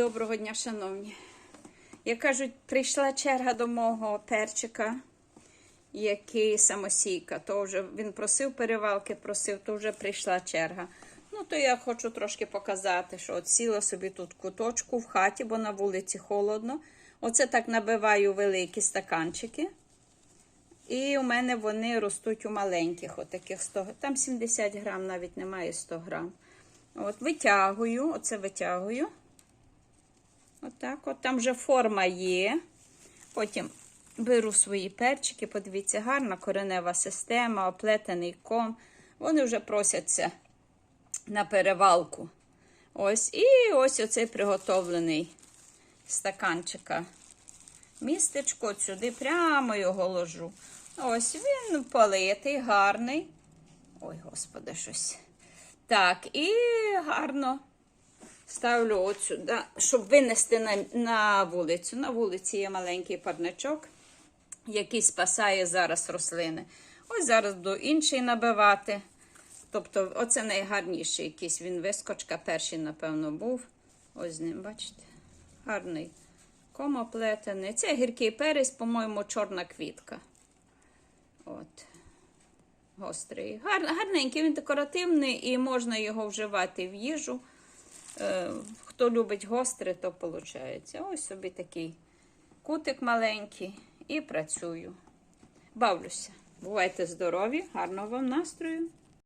Доброго дня, шановні. Як кажуть, прийшла черга до мого перчика, який самосійка. То вже він просив перевалки, просив, то вже прийшла черга. Ну, то я хочу трошки показати, що от сіла собі тут куточку в хаті, бо на вулиці холодно. Оце так набиваю великі стаканчики. І у мене вони ростуть у маленьких, отаких 100, там 70 грам, навіть немає 100 грам. От витягую, оце витягую. Отак, от там вже форма є. Потім беру свої перчики, подивіться, гарна коренева система, оплетений ком. Вони вже просяться на перевалку. Ось, і ось оцей приготовлений стаканчика. Містечко сюди прямо його ложу. Ось він политий, гарний. Ой, господи, щось. Так, і гарно ставлю от сюди, щоб винести на, на вулицю. На вулиці є маленький парничок, який спасає зараз рослини. Ось зараз буду інший набивати. Тобто, оце найгарніший якийсь він вискочка, перший, напевно, був. Ось з ним, бачите? Гарний комоплетений. Це гіркий перець, по-моєму, чорна квітка. От. Гострий. Гар, гарненький, він декоративний і можна його вживати в їжу. Е, хто любить гостре, то виходить. Ось собі такий кутик маленький і працюю. Бавлюся. Бувайте здорові, гарного вам настрою!